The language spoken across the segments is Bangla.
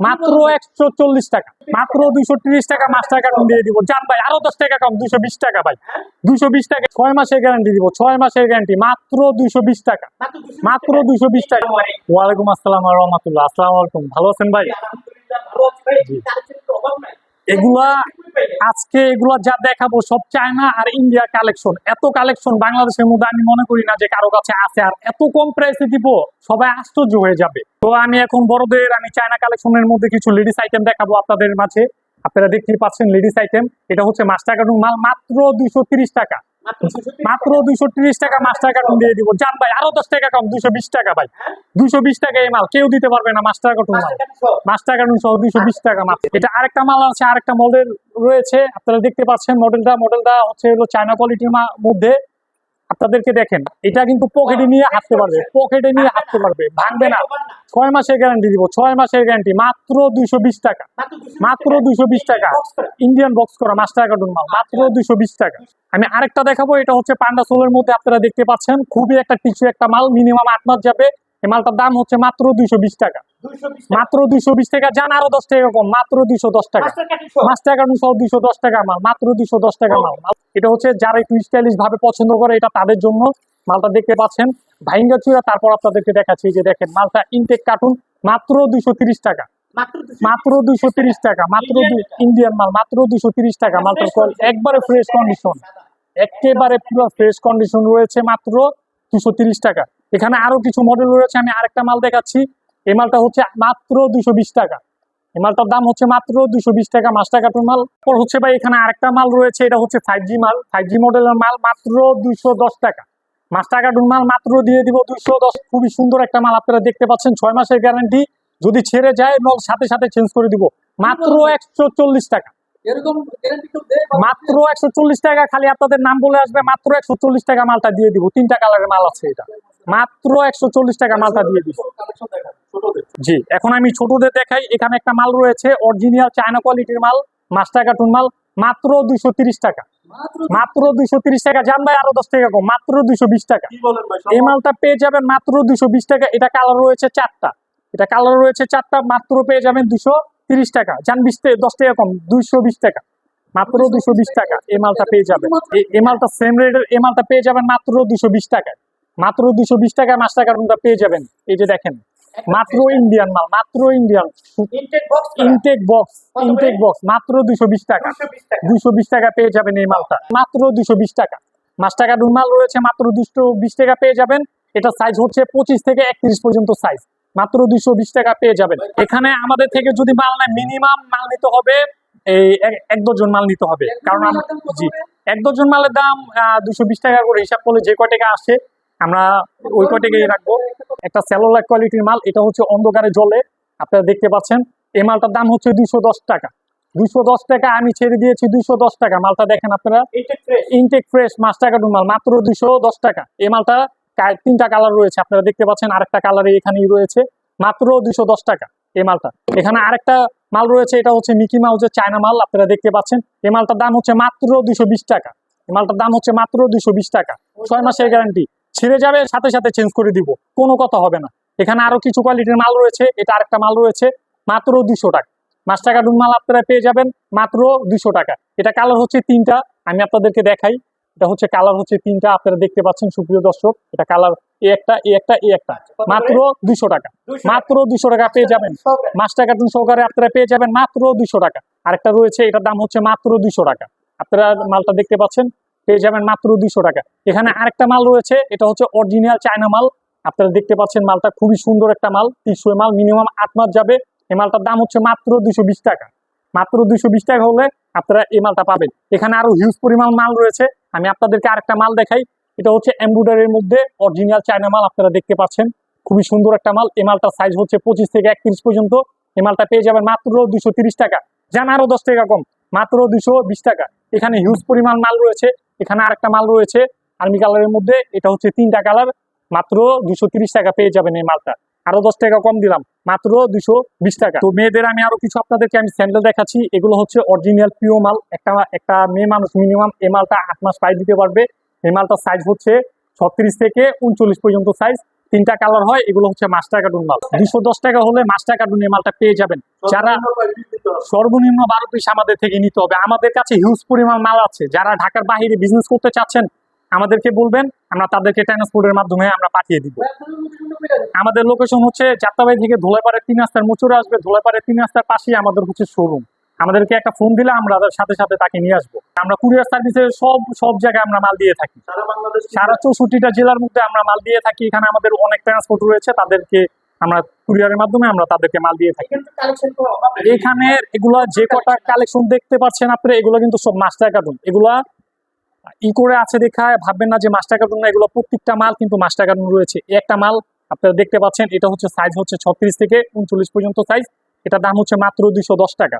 মাত্র একশো চল্লিশ টাকা। মাত্র দুইশো তিরিশ টাকা মাস্টার কার্টুন দিয়ে দিব। জান ভাই আরও দশ টাকা কম দুইশো বিশ টাকা ভাই। দুইশো বিশ টাকা ছয় মাসের গ্যারান্টি দিব ছয় মাসের গ্যারান্টি মাত্র দুইশো বিশ টাকা। মাত্র দুইশো বিশ টাকা। ওয়ালাইকুম আসসালাম রহমতুল্লাহ। আসসালাম আলাইকুম। ভালো আছেন ভাই? এগুলা আজকে এগুলা যা দেখাবো সব চায়না আর ইন্ডিয়া কালেকশন এত কালেকশন বাংলাদেশের মধ্যে আমি মনে করি না যে কারও কাছে আছে। আর এত কম প্রাইসে দিব সবাই আশ্চর্য হয়ে যাবে। তো আমি এখন বড়দের আমি চায়না কালেকশনের মধ্যে কিছু লেডিস আইটেম দেখাবো আপনাদের মাঝে। আপনারা দেখতেই পাচ্ছেন লেডিস আইটেম এটা হচ্ছে মাস্টার কার্টুন মাল মাত্র দুইশো টাকা। মাত্র দুইশো তিরিশ টাকা? মাস্টার কার্টুন দিয়ে দিব। জান ভাই আরও দশ টাকা কম দুইশো বিশ টাকা ভাই। দুইশো বিশ টাকা এই মাল কেউ দিতে পারবে না মাস্টার কার্টুন মাল। মাস্টার কার্টুন সহ? দুইশো বিশ টাকা মাত্র। এটা আরেকটা মাল আছে আরেকটা মডেল রয়েছে। আপনারা দেখতে পাচ্ছেন মডেলটা মডেলটা হচ্ছে হলো চায়না কোয়ালিটির মধ্যে। আপনাদেরকে দেখেন এটা কিন্তু পকেটে নিয়ে হাঁটতে পারবে পকেটে নিয়ে হাঁটতে পারবে ভাঙবে না। ছয় মাসের গ্যারান্টি দিব ছয় মাসের গ্যারান্টি মাত্র দুইশো বিশ টাকা। মাত্র দুইশো বিশ টাকা। ইন্ডিয়ান বক্স করা। মাস্টার কার্টুন মাল মাত্র দুইশো বিশ টাকা। আমি আরেকটা দেখাবো এটা হচ্ছে পান্ডা সোলের মধ্যে আপনারা দেখতে পাচ্ছেন খুবই একটা টিস্যু একটা মাল মিনিমাম আট মাস যাবে। এই মালটার দাম হচ্ছে মাত্র দুইশো বিশ টাকা। মাত্র দুইশো বিশ টাকা জান আরও দশ টাকা কম মাত্র দুইশো দশ টাকা। মাস্টার কার্টুন সহ দুইশো দশ টাকা মাল মাত্র দুইশো দশ টাকা মাল। এটা হচ্ছে যারা একটু স্টাইলিশ ভাবে পছন্দ করে এটা তাদের জন্য। মালটা দেখতে পাচ্ছেন ভাইঙ্গা চূড়া তারপর আপনাদেরকে দেখাচ্ছি যে দেখেন মালটা ইনটেক কার্টুন মাত্র দুইশো তিরিশ টাকা। মাত্র দুইশো তিরিশ টাকা। মাত্র ইন্ডিয়ান মাল। মাত্র দুইশো তিরিশ টাকা। মালটা একবারে ফ্রেশ কন্ডিশন একেবারে পুরো ফ্রেশ কন্ডিশন রয়েছে মাত্র দুশো তিরিশ টাকা। এখানে আরও কিছু মডেল রয়েছে আমি আরেকটা মাল দেখাচ্ছি। এই মালটা হচ্ছে মাত্র বিশ টাকা। এই মালটার দাম হচ্ছে মাত্র দুইশো বিশ টাকা মাস্টার কার্টুন মাল। পর হচ্ছে ভাই এখানে আরেকটা মাল রয়েছে এটা হচ্ছে ফাইভ জি মাল। ফাইভ জি মডেলের মাল মাত্র দুইশো দশ টাকা। মাস্টার কার্টুন মাল মাত্র দিয়ে দিব দুইশো দশ। খুবই সুন্দর একটা মাল আপনারা দেখতে পাচ্ছেন ছয় মাসের গ্যারান্টি যদি ছেড়ে যায় নল সাথে সাথে চেঞ্জ করে দিব। মাত্র একশো চল্লিশ টাকা। মাত্র একশো চল্লিশ টাকা খালি আপনাদের নাম বলে আসবে মাত্র একশো চল্লিশ টাকা মালটা দিয়ে দিব। তিনটা কালারের মাল আছে এটা। মাত্র একশো চল্লিশ টাকা মালটা দিয়ে ছোটদের। জি এখন আমি ছোটদের দেখাই। এখানে একটা মাল রয়েছে অরিজিনাল চায়না কোয়ালিটির মাল মাস্টার কার্টুন মাল মাত্র দুইশো টাকা। মাত্র দুইশো তিরিশ। টাকা। জান ভাই আরও দশ টাকা কম। মাত্র দুইশো বিশ টাকা। এই মালটা পেয়ে যাবেন মাত্র দুইশো বিশ টাকা। এটা কালার রয়েছে চারটা। এটা কালার রয়েছে চারটা মাত্র পেয়ে যাবেন দুশো তিরিশ টাকা। জান বিশ দশ টাকা কম দুইশো বিশ টাকা। মাত্র দুশো বিশ টাকা। এই মালটা পেয়ে যাবেন। এই- এই মালটা সেম রেটের এই মালটা পেয়ে যাবেন মাত্র দুশো বিশ টাকায়। মাত্র দুশো বিশ টাকায় মাস্টার কার্টুনটা পেয়ে যাবেন। এই যে দেখেন মাত্র ইন্ডিয়ান মাল মাত্র Indian intact box intact box মাত্র দুশো বিশ টাকা। দুশো বিশ টাকা। পেয়ে যাবেন এই মালটা। মাত্র দুশো বিশ টাকা। মাস টাকা মাল রয়েছে মাত্র দুশো বিশ টাকা পেয়ে যাবেন। এটা সাইজ হচ্ছে পঁচিশ থেকে একত্রিশ পর্যন্ত সাইজ মাত্র দুশো বিশ টাকা পেয়ে যাবেন। এখানে আমাদের থেকে যদি মাল নেয় মিনিমাম মাল নিতে হবে এই এক- ডজন মাল নিতে হবে। কারণ জি এক ডজন মালের দাম দুশো বিশ টাকা করে হিসাব করলে যে কয় টাকা আসে আমরা ওই কয় টাকাই রাখব? একটা স্যালোলার কোয়ালিটির মাল এটা হচ্ছে অন্ধকারে জলে আপনারা দেখতে পাচ্ছেন এই মালটার দাম হচ্ছে দুশো টাকা। দুশো দশ টাকা আমি ছেড়ে দিয়েছি দুশো দশ টাকা। মালটা দেখেন আপনারা ইনটেক ফ্রেশ মাছ টাকা মাল মাত্র দুশো দশ টাকা। এই মালটা তিনটা কালার রয়েছে আপনারা দেখতে পাচ্ছেন আরেকটা কালারে এখানেই রয়েছে। মাত্র দুশো দশ টাকা এই মালটা। এখানে আরেকটা মাল রয়েছে এটা হচ্ছে মিকি মাউজের চায়না মাল আপনারা দেখতে পাচ্ছেন। এই মালটার দাম হচ্ছে মাত্র দুশো বিশ টাকা। এই মালটার দাম হচ্ছে মাত্র দুশো বিশ টাকা। ছয় মাসের গ্যারান্টি ছিঁড়ে যাবে, সাথে সাথে চেঞ্জ করে দিব। কোনো কথা হবে না। এখানে আরও কিছু কোয়ালিটির মাল রয়েছে, এটা আরেকটা মাল রয়েছে, মাত্র দুশো টাকা। মাছ টাকা মাল আপনারা পেয়ে যাবেন, মাত্র দুশো টাকা। এটা কালার হচ্ছে তিনটা, আমি আপনাদেরকে দেখাই। এটা হচ্ছে কালার হচ্ছে তিনটা, আপনারা দেখতে পাচ্ছেন, সুপ্রিয় দর্শক, এটা কালার এ একটা এ একটা এ একটা। মাত্র দুশো টাকা। মাত্র দুশো টাকা পেয়ে যাবেন। মাছ টাকা সহকারে আপনারা পেয়ে যাবেন, মাত্র দুশো টাকা। আরেকটা রয়েছে, এটার দাম হচ্ছে মাত্র দুশো টাকা। আপনারা মালটা দেখতে পাচ্ছেন পেয়ে যাবেন মাত্র দুশো টাকা। এখানে আরেকটা মাল রয়েছে, এটা হচ্ছে অরিজিনাল চায়না মাল। আপনারা দেখতে পাচ্ছেন মালটা খুবই সুন্দর একটা মাল, তিনশো মাল মিনিমাম আট মাস যাবে। এই মালটার দাম হচ্ছে মাত্র দুশো টাকা। মাত্র দুশো টাকা হলে আপনারা এই মালটা পাবেন। এখানে আরও হিউজ পরিমাণ মাল রয়েছে। আমি আপনাদেরকে আরেকটা মাল দেখাই। এটা হচ্ছে এমব্রয়ডারির মধ্যে অরিজিনাল চায়না মাল আপনারা দেখতে পাচ্ছেন। খুবই সুন্দর একটা মাল। এই মালটার সাইজ হচ্ছে পঁচিশ থেকে একত্রিশ পর্যন্ত। এই মালটা পেয়ে যাবেন মাত্র দুশো টাকা। জান আরও দশ টাকা কম। মাত্র দুশো টাকা। এখানে হিউজ পরিমাণ মাল রয়েছে। এখানে আরেকটা মাল রয়েছে আর্মি কালারের মধ্যে। এটা হচ্ছে তিনটা কালার, মাত্র দুশো টাকা পেয়ে যাবেন এই মালটা। আরও দশ টাকা কম দিলাম, মাত্র দুশো বিশ টাকা। তো মেয়েদের আমি আরও কিছু আপনাদেরকে আমি স্যান্ডেল দেখাচ্ছি। এগুলো হচ্ছে অরিজিনাল পিও মাল। একটা একটা মেয়ে মানুষ মিনিমাম এই মালটা আট মাস পাই দিতে পারবে। এই মালটার সাইজ হচ্ছে ছত্রিশ থেকে উনচল্লিশ পর্যন্ত সাইজ তিনটা কালার হয়, এগুলো হচ্ছে মাস্টার কার্টুন মাল। দুশো দশ টাকা হলে মাস্টার কার্টুন এই মালটা পেয়ে যাবেন। যারা সর্বনিম্ন বারো পিস আমাদের থেকে নিতে হবে, আমাদের কাছে হিউজ পরিমাণ মাল আছে। যারা ঢাকার বাহিরে বিজনেস করতে চাচ্ছেন, আমাদেরকে বলবেন, আমরা তাদেরকে ট্রান্সপোর্টের মাধ্যমে আমরা পাঠিয়ে দিব। আমাদের লোকেশন হচ্ছে যাত্রাবাড়ি থেকে ধোলাইপাড়ের তিন রাস্তার মোচরে আসবে, ধোলাইপাড়ের তিন রাস্তার পাশেই আমাদের হচ্ছে শোরুম আমাদেরকে একটা ফোন দিলে আমরা সাথে সাথে তাকে নিয়ে আসব। আমরা কুরিয়ার সার্ভিসে সব সব জায়গায় আমরা মাল দিয়ে থাকি। সারা চৌষট্টিটা জেলার মধ্যে আমরা মাল দিয়ে থাকি। এখানে আমাদের অনেক ট্রান্সপোর্ট রয়েছে তাদেরকে আমরা কুরিয়ারের মাধ্যমে আমরা তাদেরকে মাল দিয়ে থাকি। এখানে এগুলা যে কটা কালেকশন দেখতে পাচ্ছেন আপনি এগুলো কিন্তু সব মাস্টার কার্টুন এগুলা ই করে আছে দেখায় ভাববেন না যে মাস্টার কার্টুন না এগুলো প্রত্যেকটা মাল কিন্তু মাস্টার কার্টুন রয়েছে। একটা মাল আপনারা দেখতে পাচ্ছেন এটা হচ্ছে সাইজ হচ্ছে ছত্রিশ থেকে উনচল্লিশ পর্যন্ত সাইজ এটা দাম হচ্ছে মাত্র দুইশো দশ টাকা।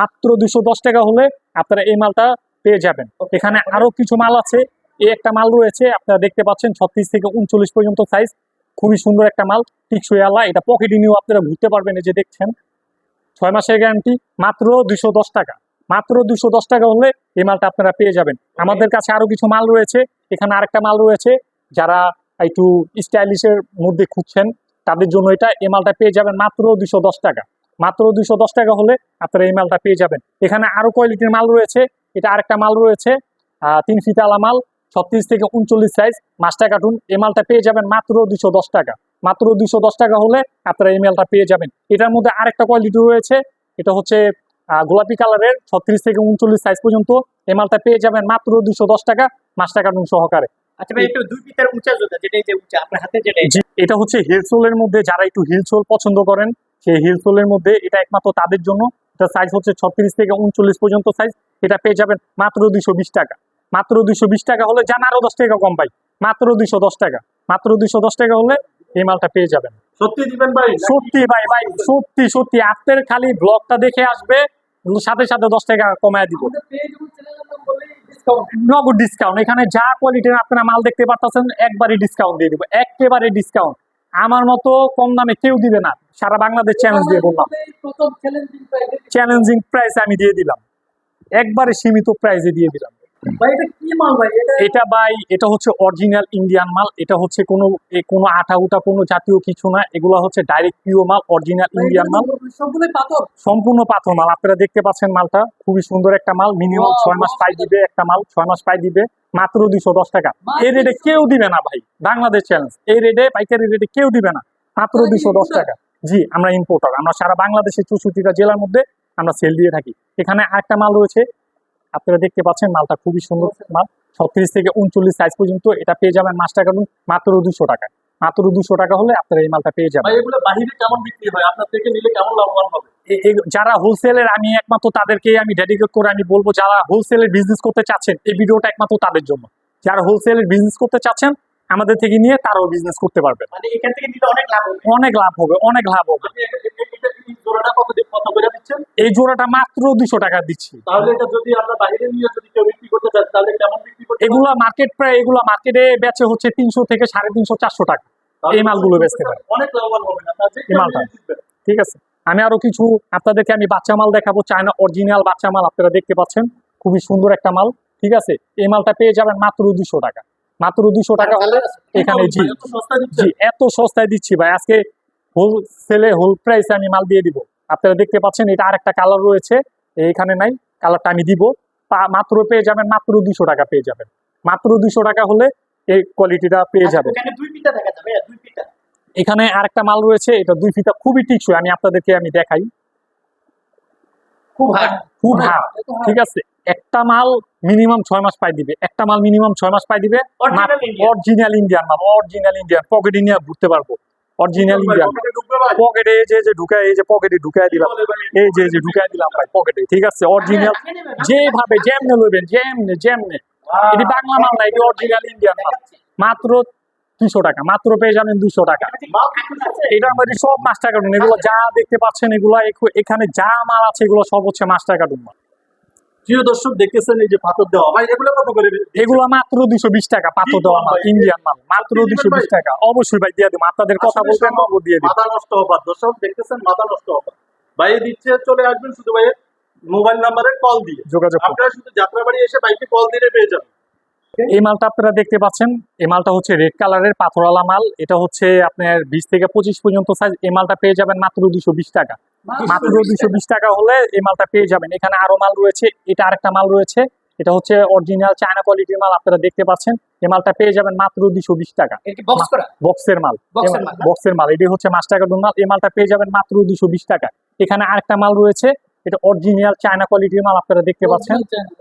মাত্র দুশো দশ টাকা হলে আপনারা এই মালটা পেয়ে যাবেন। এখানে আরও কিছু মাল আছে। এই একটা মাল রয়েছে আপনারা দেখতে পাচ্ছেন ছত্রিশ থেকে উনচল্লিশ পর্যন্ত সাইজ খুবই সুন্দর একটা মাল টিকসই আলা। এটা পকেটে নিয়েও আপনারা ঘুরতে পারবেন এই যে দেখছেন। ছয় মাসের গ্যারান্টি মাত্র দুশো দশ টাকা। মাত্র দুশো দশ টাকা হলে এই মালটা আপনারা পেয়ে যাবেন। আমাদের কাছে আরও কিছু মাল রয়েছে। এখানে আরেকটা মাল রয়েছে। যারা একটু স্টাইলিশের মধ্যে খুঁজছেন তাদের জন্য এটা এই মালটা পেয়ে যাবেন মাত্র দুশো দশ টাকা। মাত্র দুশো দশ টাকা হলে আপনারা এই মালটা পেয়ে যাবেন। এখানে আরও কোয়ালিটির মাল রয়েছে? এটা আরেকটা মাল রয়েছে তিন ফিতালা মাল ছত্রিশ থেকে উনচল্লিশ সাইজ মাস্টার কার্টুন এই মালটা পেয়ে যাবেন মাত্র দুশো দশ টাকা। মাত্র দুশো দশ টাকা হলে আপনারা এই মালটা পেয়ে যাবেন। এটার মধ্যে আরেকটা কোয়ালিটি রয়েছে? এটা হচ্ছে গোলাপি কালারের ছত্রিশ থেকে উনচল্লিশ সাইজ পর্যন্ত এই মালটা পেয়ে যাবেন মাত্র দুশো দশ টাকা মাস্টার কার্টুন সহকারে। আচ্ছা এটা হচ্ছে হিল সোলের মধ্যে যারা একটু হিল সোল পছন্দ করেন সেই হিল সোলের মধ্যে এটা একমাত্র তাদের জন্য। এটা সাইজ হচ্ছে ছত্রিশ থেকে উনচল্লিশ পর্যন্ত সাইজ এটা পেয়ে যাবেন মাত্র দুইশো বিশ টাকা। মাত্র দুইশো বিশ টাকা হলে জান আরও দশ টাকা কম পাই মাত্র দুইশো দশ টাকা। মাত্র দুইশো দশ টাকা হলে এই মালটা পেয়ে যাবেন। সত্যি দিবেন ভাই? সত্যি ভাই ভাই সত্যি সত্যি। আপনার খালি ব্লগটা দেখে আসবে সাথে সাথে দশ টাকা কমায় দিব। নগদ ডিসকাউন্ট এখানে যা কোয়ালিটির আপনারা মাল দেখতে পারতেছেন একবারই ডিসকাউন্ট দিয়ে দিব। একেবারে ডিসকাউন্ট আমার মতো কম দামে কেউ দিবে না। সারা বাংলাদেশ চ্যালেঞ্জ দিয়ে বললাম। চ্যালেঞ্জিং প্রাইস আমি দিয়ে দিলাম। একবারে সীমিত প্রাইসে দিয়ে দিলাম। এটা ভাই? এটা হচ্ছে অরিজিনাল ইন্ডিয়ান মাল। এটা হচ্ছে কোনো কোনো আটা উটা কোনো জাতীয় কিছু না। এগুলো হচ্ছে ডাইরেক্ট পিও মাল অরিজিনাল ইন্ডিয়ান মাল। সম্পূর্ণ পাথর। মাল। আপনারা দেখতে পাচ্ছেন মালটা। খুবই সুন্দর একটা মাল। মিনিমাম ছয় মাস পাই দিবে একটা মাল। ছয় মাস পাই দিবে মাত্র দুইশো দশ টাকা। এই রেটে কেউ দিবে না ভাই। বাংলাদেশ চ্যালেঞ্জ এই রেটে পাইকারি রেটে কেউ দিবে না। মাত্র দুইশো দশ টাকা। জি আমরা ইম্পোর্টার আমরা সারা বাংলাদেশের চৌষট্টিটা জেলার মধ্যে আমরা সেল দিয়ে থাকি। এখানে আরেকটা মাল রয়েছে। আপনারা দেখতে পাচ্ছেন মালটা খুবই সুন্দর মাল। ছত্রিশ থেকে উনচল্লিশ সাইজ পর্যন্ত এটা পেয়ে যাবেন মাছ টাকা মাত্র দুশো টাকা। মাত্র দুশো টাকা হলে আপনারা এই মালটা পেয়ে যাবেন। এগুলো বাহিরে কেমন বিক্রি হয়? আপনার থেকে নিলে কেমন লাভবান হবে? যারা হোলসেলের আমি একমাত্র তাদেরকে আমি ডেডিকেট করে আমি বলব যারা হোলসেলের বিজনেস করতে চাচ্ছেন এই ভিডিওটা একমাত্র তাদের জন্য। যারা হোলসেলের বিজনেস করতে চাচ্ছেন আমাদের থেকে নিয়ে তারাও বিজনেস করতে পারবে। মানে এখান থেকে নিলে অনেক লাভ হবে। অনেক লাভ হবে অনেক লাভ এই জোড়াটা মাত্র দুশো টাকা দিচ্ছি। তাহলে এটা যদি আমরা বাইরে নিয়ে যদি কেউ বিক্রি করতে চাই তাহলে কেমন বিক্রি করতে এগুলা মার্কেট প্রায় এগুলা মার্কেটে বেচে হচ্ছে তিনশো থেকে সাড়ে তিনশো চারশো টাকা। এই মালগুলো বেচতে পারে অনেক লাভবান হবেন এই মালটা। ঠিক আছে। আমি আরও কিছু আপনাদেরকে আমি বাচ্চা মাল দেখাবো চায়না অরিজিনাল বাচ্চা মাল আপনারা দেখতে পাচ্ছেন। খুবই সুন্দর একটা মাল। ঠিক আছে? এই মালটা পেয়ে যাবেন মাত্র দুশো টাকা। মাত্র দুশো টাকা হলে এখানে জি। এত জি এত সস্তায় দিচ্ছি ভাই। আজকে হোলসেলে হোল প্রাইসে আমি মাল দিয়ে দিব। আপনারা দেখতে পাচ্ছেন এটা আরেকটা কালার রয়েছে। এইখানে নাই কালারটা আমি দিব। মাত্র পেয়ে যাবেন মাত্র দুশো টাকা পেয়ে যাবেন। মাত্র দুশো টাকা হলে এই কোয়ালিটিটা পেয়ে যাবেন। এখানে দেখা যাবে হ্যাঁ, এখানে আরেকটা মাল রয়েছে এটা দুই ফিতা খুবই টিকসই আমি আপনাদেরকে আমি দেখাই। খুব হার্ড। খুব হার্ড। ঠিক আছে? একটা মাল মিনিমাম ছয় মাস পাই দিবে। একটা মাল মিনিমাম ছয় মাস পাই দিবে। অরিজিনাল ইন্ডিয়ান মাল অরিজিনাল ইন্ডিয়ান পকেটে নিয়ে ঘুরতে পারব। অরিজিনাল ইন্ডিয়ান পকেটে এই যে যে ঢুকায় এই যে পকেটে ঢুকায় দিলাম। এই যে যে ঢুকায় দিলাম ভাই পকেটে ঠিক আছে? অরিজিনাল আগে যেভাবে যেমনে লইবেন যেমনে যেমনে। এটি বাংলা মাল না এটি অরিজিনাল ইন্ডিয়ান মাল। মাত্র দুশো টাকা মাত্র পেয়ে যাবেন দুশো টাকা। এটা আমাদের সব মাস্টার কার্টুন। এগুলো যা দেখতে পাচ্ছেন এগুলো এখানে যা মাল আছে এগুলো সব হচ্ছে মাস্টার কার্টুন মাল। প্রিয় দর্শক দেখতেছেন এই যে পাথর দেওয়া। ভাই এগুলো কত করে এগুলো মাত্র দুশো বিশ টাকা পাত্র দেওয়া মাল ইন্ডিয়ান মাল মাত্র দুশো বিশ টাকা। অবশ্যই ভাই দিয়ে দেবো। আপনাদের কথা নগদ দিয়ে দেবো। মাথা নষ্ট হবার। দর্শক দেখতেছেন মাথা নষ্ট হবার। ভাই দিচ্ছে চলে আসবেন শুধু ভাইয়ের মোবাইল নাম্বারে কল দিয়ে। যোগাযোগ। আপনারা শুধু যাত্রাবাড়ি এসে বাইকে কল দিলে পেয়ে যাবেন। এই মালটা আপনারা দেখতে পাচ্ছেন এই মালটা হচ্ছে রেড কালারের পাথরওয়ালা মাল। এটা হচ্ছে আপনার বিশ থেকে পঁচিশ পর্যন্ত সাইজ এই মালটা পেয়ে যাবেন মাত্র দুশো বিশ টাকা। মাত্র দুশো বিশ টাকা। হলে এই মালটা পেয়ে যাবেন। এখানে আরও মাল রয়েছে এটা আরেকটা মাল রয়েছে এটা হচ্ছে অরিজিনাল চায়না কোয়ালিটির মাল আপনারা দেখতে পাচ্ছেন। এই মালটা পেয়ে যাবেন মাত্র দুশো বিশ টাকা। বক্সের মাল। বক্সের মাল? এটি হচ্ছে মাস্টার কার্টুন মাল। এই মালটা পেয়ে যাবেন মাত্র দুশো বিশ টাকা। এখানে আরেকটা মাল রয়েছে এটা অরিজিনাল চায়না কোয়ালিটির মাল আপনারা দেখতে পাচ্ছেন।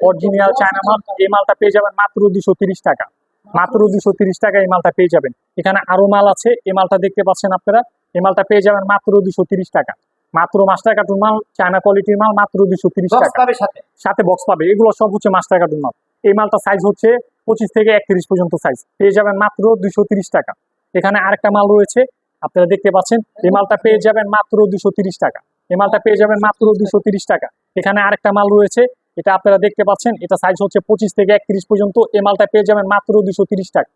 অরিজিনাল চায়না মাল এই মালটা পেয়ে যাবেন মাত্র দুশো তিরিশ টাকা। মাত্র দুশো তিরিশ টাকা এই মালটা পেয়ে যাবেন। এখানে আরও মাল আছে এই মালটা দেখতে পাচ্ছেন আপনারা। এই মালটা পেয়ে যাবেন মাত্র দুশো তিরিশ টাকা। মাত্র মাস্টার কার্টুন মাল চায়না কোয়ালিটির মাল মাত্র দুশো তিরিশ টাকা। সাথে? বক্স পাবে। এগুলো সব হচ্ছে মাস্টার কার্টুন মাল। এই মালটা সাইজ হচ্ছে পঁচিশ থেকে একত্রিশ পর্যন্ত সাইজ পেয়ে যাবেন মাত্র দুশো টাকা। এখানে আরেকটা মাল রয়েছে। আপনারা দেখতে পাচ্ছেন এই মালটা পেয়ে যাবেন মাত্র দুশো তিরিশ টাকা। এই মালটা পেয়ে যাবেন মাত্র দুশো তিরিশ টাকা। এখানে আরেকটা মাল রয়েছে। এটা আপনারা দেখতে পাচ্ছেন এটা সাইজ হচ্ছে পঁচিশ থেকে একত্রিশ পর্যন্ত। এই মালটা পেয়ে যাবেন মাত্র দুশো তিরিশ টাকা।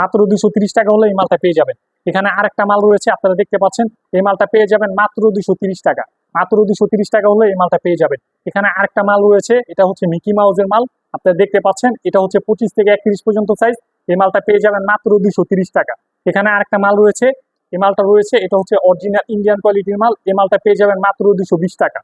মাত্র দুশো টাকা হলে এই মালটা পেয়ে যাবেন। এখানে আরেকটা মাল রয়েছে, আপনারা দেখতে পাচ্ছেন, এই মালটা পেয়ে যাবেন মাত্র দুশো টাকা। মাত্র দুশো টাকা হলে এই মালটা পেয়ে যাবেন। এখানে আরেকটা মাল রয়েছে, এটা হচ্ছে মিকি মাউজের মাল। আপনারা দেখতে পাচ্ছেন, এটা হচ্ছে পঁচিশ থেকে একত্রিশ পর্যন্ত সাইজ এই মালটা পেয়ে যাবেন মাত্র দুশো টাকা। এখানে আরেকটা মাল রয়েছে, এই মালটা রয়েছে, এটা হচ্ছে অরিজিনাল ইন্ডিয়ান কোয়ালিটির মাল। এই মালটা পেয়ে যাবেন মাত্র দুশো টাকা।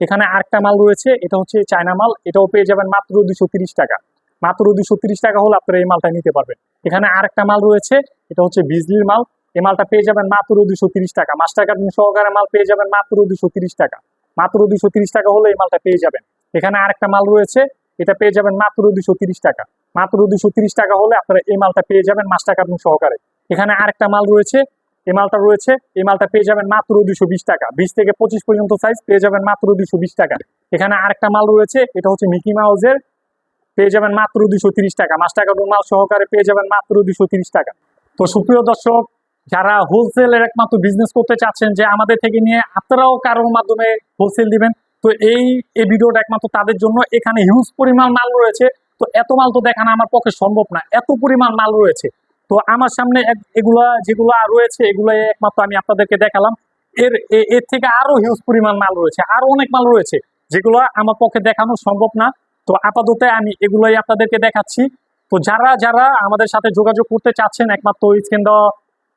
এখানে আরেকটা মাল রয়েছে, এটা হচ্ছে চায়না মাল, এটাও পেয়ে যাবেন মাত্র দুশো টাকা। মাত্র দুশো টাকা হলে আপনারা এই মালটা নিতে পারবেন। এখানে আরেকটা মাল রয়েছে, এটা হচ্ছে বিজলির মাল। এই মালটা পেয়ে যাবেন মাত্র দুশো টাকা। মাস্টার কার্টুন সহকারে মাল পেয়ে যাবেন মাত্র দুশো টাকা। মাত্র দুশো টাকা হলে এই মালটা পেয়ে যাবেন। এখানে আরেকটা মাল রয়েছে, এটা পেয়ে যাবেন মাত্র দুশো টাকা। মাত্র দুশো টাকা হলে আপনারা এই মালটা পেয়ে যাবেন মাস্টার কার্টুন সহকারে। এখানে আরেকটা মাল রয়েছে, এই মালটা রয়েছে, এই মালটা পেয়ে যাবেন মাত্র দুশো টাকা। বিশ থেকে পঁচিশ পর্যন্ত সাইজ পেয়ে যাবেন মাত্র দুশো টাকা। এখানে আরেকটা মাল রয়েছে, এটা হচ্ছে মিকি মাউজের পেয়ে যাবেন মাত্র দুশো তিরিশ টাকা। মাস্টার কার্টুন মাল সহকারে পেয়ে যাবেন মাত্র দুশো তিরিশ টাকা। তো সুপ্রিয় দর্শক, যারা হোলসেলের একমাত্র বিজনেস করতে চাচ্ছেন যে আমাদের থেকে নিয়ে, আপনারাও কারোর মাধ্যমে হোলসেল দিবেন। তো এই এই ভিডিওটা একমাত্র তাদের জন্য। এখানে হিউজ পরিমাণ মাল রয়েছে। তো এত মাল তো দেখানো আমার পক্ষে সম্ভব না। এত পরিমাণ মাল রয়েছে। তো আমার সামনে এগুলা যেগুলো রয়েছে এগুলো একমাত্র আমি আপনাদেরকে দেখালাম। এর এর থেকে আরও হিউজ পরিমাণ মাল রয়েছে। আরও অনেক মাল রয়েছে যেগুলো আমার পক্ষে দেখানো সম্ভব না। তো আপাতত আমি এগুলোই আপনাদেরকে দেখাচ্ছি। তো যারা যারা আমাদের সাথে যোগাযোগ করতে চাচ্ছেন, একমাত্র স্ক্রিন দেওয়া,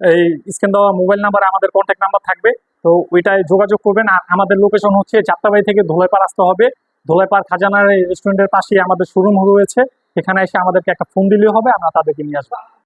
এই স্ক্রিন দেওয়া মোবাইল নাম্বার, আমাদের কন্ট্যাক্ট নাম্বার থাকবে। তো ওইটায় যোগাযোগ করবেন। আর আমাদের লোকেশন হচ্ছে যাত্রাবাড়ি থেকে ধোলাইপাড় আসতে হবে। ধোলাইপাড় খাজানার রেস্টুরেন্টের পাশেই আমাদের শোরুম রয়েছে। এখানে এসে আমাদেরকে একটা ফোন দিলেও হবে, আমরা তাদেরকে নিয়ে আসব।